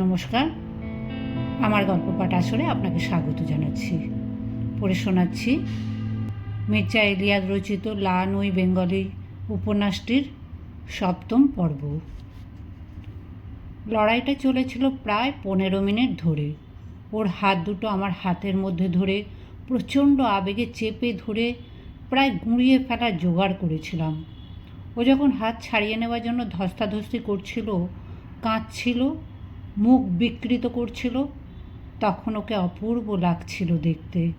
নমস্কার। আমার গল্প পাঠ আসরে আপনাকে স্বাগত জানাচ্ছি। পড়ে শোনাচ্ছি, মির্জা ইলিয়াদ রচিত লা নই বেঙ্গলি উপন্যাসটির সপ্তম পর্ব। লড়াইটা চলেছিল প্রায় পনেরো মিনিট ধরে। ওর হাত দুটো আমার হাতের মধ্যে ধরে প্রচণ্ড আবেগে চেপে ধরে প্রায় গুঁড়িয়ে ফেলার জোগাড় করেছিলাম। ও যখন হাত ছাড়িয়ে নেওয়ার জন্য ধস্তাধস্তি করছিল, কাঁদছিল মুখ বিকৃত করছিল, তখন ওকে অপূর্ব লাগছিল দেখতে।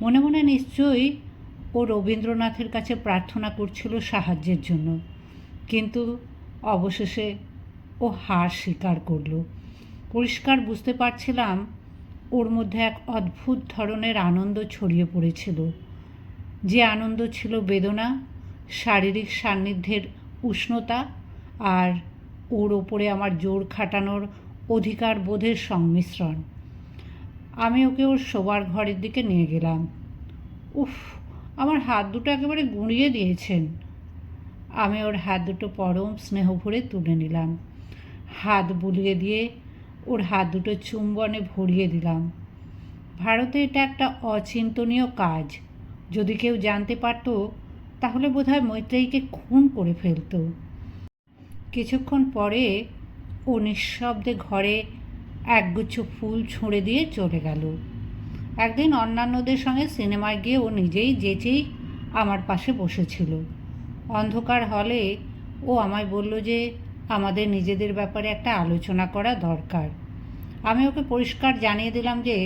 মনে মনে নিশ্চয়ই ও রবীন্দ্রনাথের কাছে প্রার্থনা করছিল সাহায্যের জন্য। কিন্তু অবশেষে ও হার স্বীকার করল। পরিষ্কার বুঝতে পারছিলাম ওর মধ্যে এক অদ্ভুত ধরনের আনন্দ ছড়িয়ে পড়েছিল। যে আনন্দ ছিল বেদনা, শারীরিক সান্নিধ্যের উষ্ণতা আর ওর ওপরে আমার জোর খাটানোর অধিকার বোধের সংমিশ্রণ। আমি ওকে ওর শোবার ঘরের দিকে নিয়ে গেলাম। উফ, আমার হাত দুটো একেবারে গুঁড়িয়ে দিয়েছেন। আমি ওর হাত দুটো পরম স্নেহ ভরে তুলে নিলাম। হাত বুলিয়ে দিয়ে ওর হাত দুটো চুম্বনে ভরিয়ে দিলাম। ভারতে এটা একটা অচিন্তনীয় কাজ। যদি কেউ জানতে পারতো, তাহলে বোধহয় মৈত্রেয়ীকে খুন করে ফেলতো। কিছুক্ষণ পরে ও নিঃশব্দে ঘরে একগুচ্ছ ফুল ছুঁড়ে দিয়ে চলে গেল। একদিন অন্যান্যদের সঙ্গে সিনেমায় গিয়ে ও নিজেই যেচেই আমার পাশে বসেছিল। অন্ধকার হলে ও আমায় বলল যে, আমাদের নিজেদের ব্যাপারে একটা আলোচনা করা দরকার। আমি ওকে পরিষ্কার জানিয়ে দিলাম যে,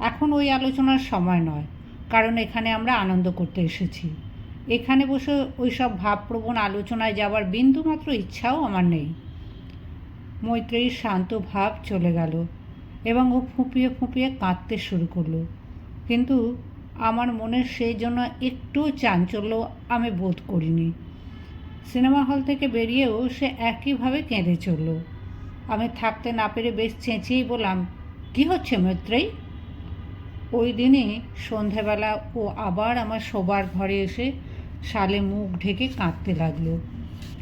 এখন ওই আলোচনার সময় নয়, কারণ এখানে আমরা আনন্দ করতে এসেছি। এখানে বসে ওই সব ভাবপ্রবণ আলোচনায় যাওয়ার বিন্দুমাত্র ইচ্ছাও আমার নেই। মৈত্রেয়ীর শান্ত ভাব চলে গেল এবং ও ফুঁপিয়ে ফুঁপিয়ে কাঁদতে শুরু করল। কিন্তু আমার মনে সেই জন্য একটু চাঞ্চল্য আমি বোধ করিনি। সিনেমা হল থেকে বেরিয়েও সে একইভাবে কেঁদে চলল। আমি থাকতে না পেরে বেশ চেঁচিয়েই বললাম, কী হচ্ছে মৈত্রেয়ী? ওই দিনই সন্ধেবেলা ও আবার আমার শোবার ঘরে এসে শালে মুখ ঢেকে কাঁদতে লাগল।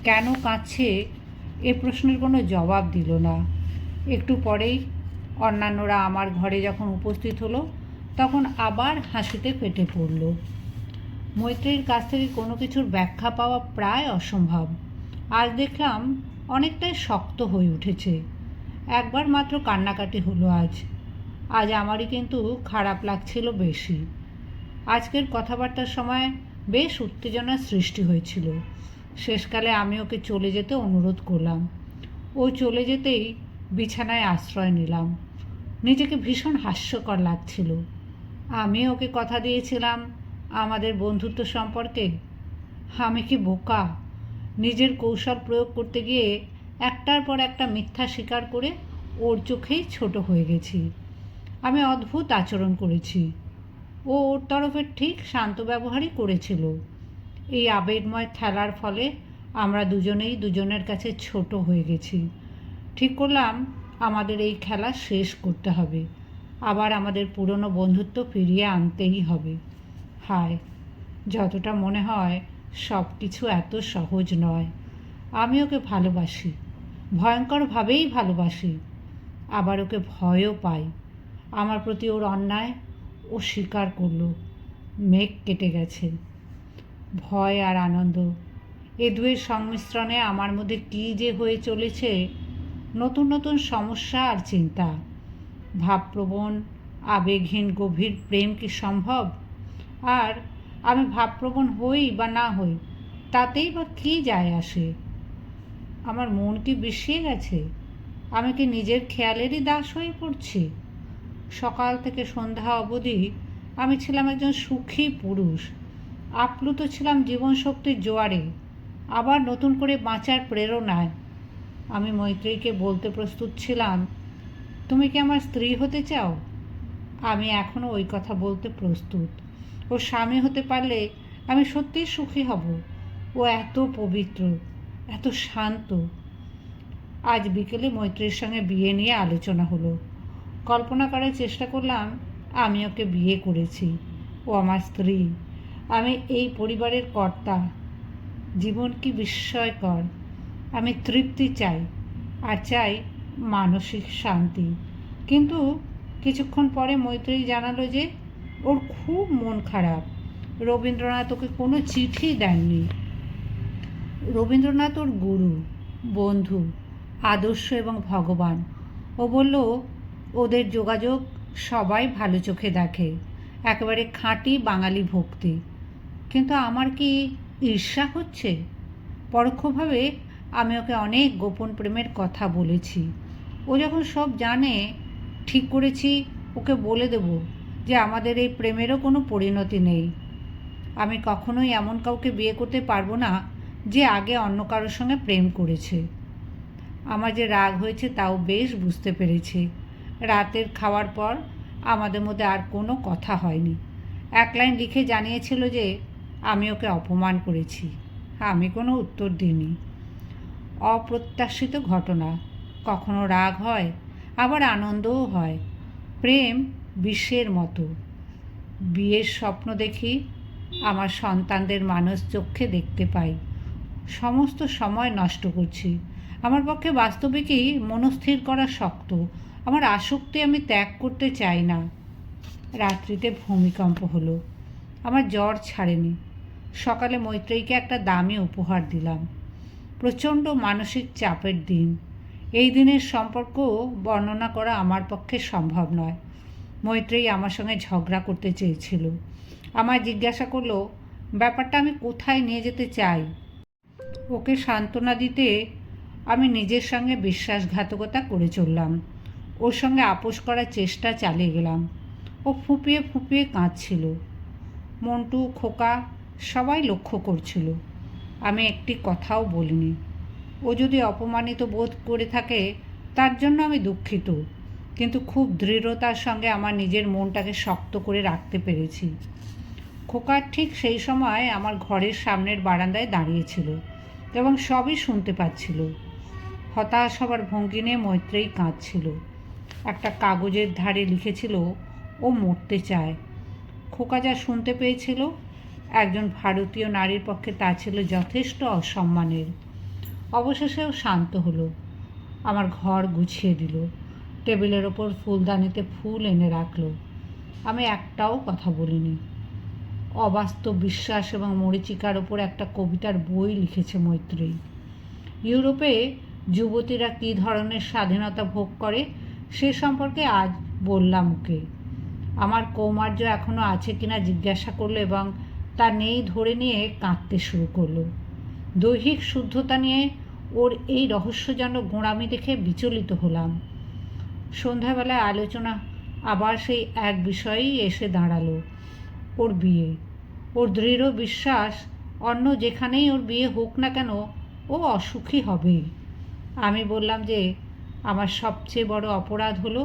কেন কাঁদছে এ প্রশ্নের কোনো জবাব দিল না। একটু পরেই অন্যান্যরা আমার ঘরে যখন উপস্থিত হলো, তখন আবার হাসিতে ফেটে পড়ল। মৈত্রীর কাছ থেকে কোনো কিছুর ব্যাখ্যা পাওয়া প্রায় অসম্ভব। আজ দেখলাম অনেকটাই শক্ত হয়ে উঠেছে। একবার মাত্র কান্নাকাটি হলো আজ। আজ আমারই কিন্তু খারাপ লাগছিল বেশি। আজকের কথাবার্তার সময় বেশ উত্তেজনার সৃষ্টি হয়েছিল। শেষকালে আমি ওকে চলে যেতে অনুরোধ করলাম। ও চলে যেতেই বিছানায় আশ্রয় নিলাম। নিজেকে ভীষণ হাস্যকর লাগছিল। আমি ওকে কথা দিয়েছিলাম, আমাদের বন্ধুত্ব সম্পর্কে আমি কি বোকা? নিজের কৌশল প্রয়োগ করতে গিয়ে একটার পর একটা মিথ্যা স্বীকার করে ওর চোখেই ছোট হয়ে গেছি। আমি অদ্ভুত আচরণ করেছি। ও ওর তরফের ঠিক শান্ত ব্যবহারই করেছিল। এই আবেগময় খেলার ফলে আমরা দুজনেই দুজনের কাছে ছোট হয়ে গেছি। ঠিক করলাম, আমাদের এই খেলা শেষ করতে হবে। আবার আমাদের পুরনো বন্ধুত্ব ফিরিয়ে আনতেই হবে। হায়, যতটা মনে হয় সব কিছু এত সহজ নয়। আমি ওকে ভালোবাসি, ভয়ঙ্করভাবেই ভালোবাসি। আবার ওকে ভয়ও পাই। আমার প্রতি ওর অন্যায় ও স্বীকার করল। মেঘ কেটে গেছে। ভয় আর আনন্দ। এ দুয়ের সংমিশ্রণে আমার মধ্যে কী যে হয়ে চলেছে, নতুন নতুন সমস্যা আর চিন্তা। ভাবপ্রবণ, আবেগহীন, গভীর প্রেম কি সম্ভব? আর আমি ভাবপ্রবণ হই বা না হই, তাতেই বা কী যায় আসে? আমার মন কি বিষিয়ে গেছে? আমি কি নিজের খেয়ালেরই দাস হয়ে পড়ছি? সকাল থেকে সন্ধ্যা অবধি আমি ছিলাম একজন সুখী পুরুষ। আপ্লুত ছিলাম জীবনশক্তির জোয়ারে, আবার নতুন করে বাঁচার প্রেরণায়। আমি মৈত্রীকে বলতে প্রস্তুত ছিলাম, তুমি কি আমার স্ত্রী হতে চাও? আমি এখনও ওই কথা বলতে প্রস্তুত। ও স্বামী হতে পারলে আমি সত্যিই সুখী হব। ও এত পবিত্র, এত শান্ত। আজ বিকেলে মৈত্রীর সঙ্গে বিয়ে নিয়ে আলোচনা হলো। কল্পনা করার চেষ্টা করলাম, আমি ওকে বিয়ে করেছি। ও আমার স্ত্রী। আমি এই পরিবারের কর্তা। জীবন কি বিস্ময়কর। আমি তৃপ্তি চাই, আর চাই মানসিক শান্তি। কিন্তু কিছুক্ষণ পরে মৈত্রী জানালো যে, ওর খুব মন খারাপ। রবীন্দ্রনাথ ওকে কোনো চিঠি দেননি। রবীন্দ্রনাথ ওর গুরু, বন্ধু, আদর্শ এবং ভগবান। ও বলল, ওদের যোগাযোগ সবাই ভালো চোখে দেখে। একেবারে খাঁটি বাঙালি ভক্তি। কিন্তু আমার কি ঈর্ষা হচ্ছে? পরোক্ষভাবে আমি ওকে অনেক গোপন প্রেমের কথা বলেছি। ও যখন সব জানে, ঠিক করেছি, ওকে বলে দেব যে আমাদের এই প্রেমেরও কোনো পরিণতি নেই। আমি কখনোই এমন কাউকে বিয়ে করতে পারব না যে আগে অন্য কারোর সঙ্গে প্রেম করেছে। আমার যে রাগ হয়েছে তাও বেশ বুঝতে পেরেছি। রাতের খাওয়ার পর আমাদের মধ্যে আর কোনো কথা হয়নি। এক লাইন লিখে জানিয়েছিল যে আমি ওকে অপমান করেছি। আমি কোনো উত্তর দিইনি। অপ্রত্যাশিত ঘটনা। কখনো রাগ হয়, আবার আনন্দও হয়। প্রেম বিশ্বের মতো। বিয়ের স্বপ্ন দেখি, আমার সন্তানদের মানুষ চক্ষে দেখতে পাই। সমস্ত সময় নষ্ট করছি। আমার পক্ষে বাস্তবিকই মনস্থির করা শক্ত। আমার আসক্তি আমি ত্যাগ করতে চাই না। রাত্রিতে ভূমিকম্প হলো। আমার জ্বর ছাড়েনি। সকালে মৈত্রেয়ীকে একটা দামি উপহার দিলাম। প্রচণ্ড মানসিক চাপের দিন। এই দিনের সম্পর্ক বর্ণনা করা আমার পক্ষে সম্ভব নয়। মৈত্রেয়ী আমার সঙ্গে ঝগড়া করতে চেয়েছিল। আমায় জিজ্ঞাসা করল, ব্যাপারটা আমি কোথায় নিয়ে যেতে চাই? ওকে সান্ত্বনা দিতে আমি নিজের সঙ্গে বিশ্বাসঘাতকতা করে চললাম। ওর সঙ্গে আপোষ করার চেষ্টা চালিয়ে গেলাম। ও ফুপিয়ে ফুপিয়ে কাঁদছিল। মন্টু, খোকা সবাই লক্ষ্য করছিল। আমি একটি কথাও বলিনি। ও যদি অপমানিত বোধ করে থাকে, তার জন্য আমি দুঃখিত। কিন্তু খুব দৃঢ়তার সঙ্গে আমার নিজের মনটাকে শক্ত করে রাখতে পেরেছি। খোকার ঠিক সেই সময় আমার ঘরের সামনের বারান্দায় দাঁড়িয়েছিল এবং সবই শুনতে পাচ্ছিল। হতাশ হবার ভঙ্গি নিয়ে মৈত্রেয়ী কাঁদছিল। একটা কাগজের ধারে লিখেছিল, ও মরতে চায়। খোকা যা শুনতে পেয়েছিল, একজন ভারতীয় নারীর পক্ষে তা ছিল যথেষ্ট অসম্মানের। অবশেষেও শান্ত হলো, আমার ঘর গুছিয়ে দিল, টেবিলের ওপর ফুলদানিতে ফুল এনে রাখল। আমি একটাও কথা বলিনি। অবাস্তব বিশ্বাস এবং মরিচিকার ওপর একটা কবিতার বই লিখেছে মৈত্রেয়ী ইউরোপে যুবতীরা কী ধরনের স্বাধীনতা ভোগ করে, সে সম্পর্কে আজ বললাম ওকে। আমার কৌমার্য এখনও আছে কিনা জিজ্ঞাসা করল এবং তা নেই ধরে নিয়ে কাঁদতে শুরু করল। দৈহিক শুদ্ধতা নিয়ে ওর এই রহস্যজনক গোঁড়ামি দেখে বিচলিত হলাম। সন্ধ্যাবেলায় আলোচনা, আবার সেই এক বিষয়েই এসে দাঁড়াল ওর বিয়ে। ওর দৃঢ় বিশ্বাস, অন্য যেখানেই ওর বিয়ে হোক না কেন, ও অসুখী হবে। আমি বললাম যে, আমার সবচেয়ে বড় অপরাধ হলো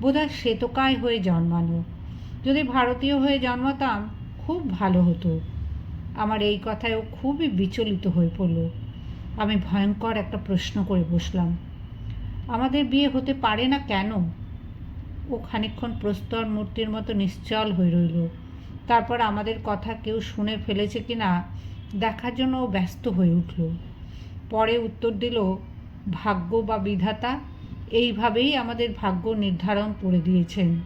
বোধহয় শ্বেতকায় হয়ে জন্মানো। যদি ভারতীয় হয়ে জন্মাতাম, খুব ভালো হতো। আমার এই কথায় ও খুবই বিচলিত হয়ে পড়ল। আমি ভয়ঙ্কর একটা প্রশ্ন করে বসলাম। আমাদের বিয়ে হতে পারে না কেন? ও খানিক্ষণ প্রস্তর মূর্তির মতো নিশ্চল হয়ে রইল। তারপর আমাদের কথা কেউ শুনে ফেলেছে কি না দেখার জন্য ও ব্যস্ত হয়ে উঠল। পরে উত্তর দিল, ভাগ্য বা বিধাতা? এইভাবেই আমাদের ভাগ্য নির্ধারণ করে দিয়েছেন।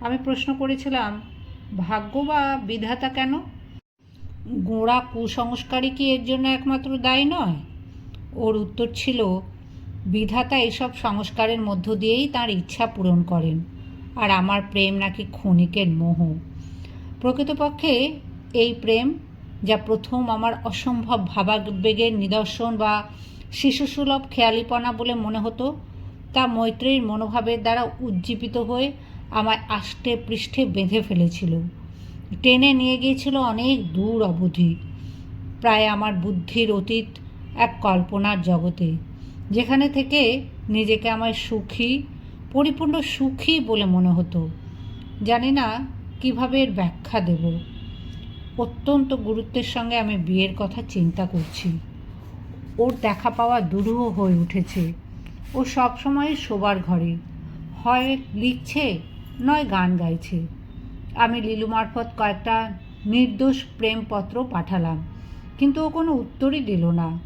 আমি প্রশ্ন করেছিলাম, ভাগ্য বা বিধাতা কেন? গোড়া কুসংস্কারই কি এর জন্য একমাত্র দায়ী নয়? ওর উত্তর ছিল, বিধাতা এসব সংস্কারের মধ্য দিয়েই তার ইচ্ছা পূরণ করেন, আর আমার প্রেম নাকি ক্ষণিকের মোহ। প্রকৃতপক্ষে এই প্রেম, যা প্রথম আমার অসম্ভব ভাবাবেগের নিদর্শন বা শিশুসুলভ খেয়ালিপনা বলে মনে হতো তা মৈত্রীর মনোভাবের দ্বারা উজ্জীবিত হয়ে আমায় আষ্টে পৃষ্ঠে বেঁধে ফেলেছিল। টেনে নিয়ে গিয়েছিল অনেক দূর অবধি। প্রায় আমার বুদ্ধির অতীত এক কল্পনার জগতে, যেখানে থেকে নিজেকে আমায় সুখী, পরিপূর্ণ সুখী বলে মনে হতো। জানি না কীভাবে এর ব্যাখ্যা দেব। অত্যন্ত গুরুত্বের সঙ্গে আমি বিয়ের কথা চিন্তা করছি। ওর দেখা পাওয়া দুরূহ হয়ে উঠেছে। ও সবসময় শোবার ঘরে। হয় লিখছে, নয় গান গাইছে। আমি লিলু মারফত কয়েকটা নির্দোষ প্রেমপত্র পাঠালাম, কিন্তু ও কোনো উত্তরই দিল না।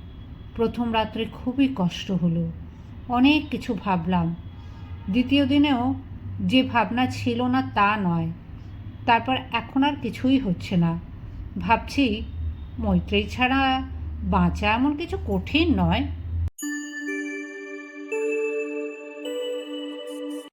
প্রথম রাত্রে খুবই কষ্ট হলো। অনেক কিছু ভাবলাম। দ্বিতীয় দিনেও যে ভাবনা ছিল না তা নয়। তারপর এখন আর কিছুই হচ্ছে না। ভাবছি মৈত্রেয়ী ছাড়া বাঁচা এমন কিছু কঠিন নয়।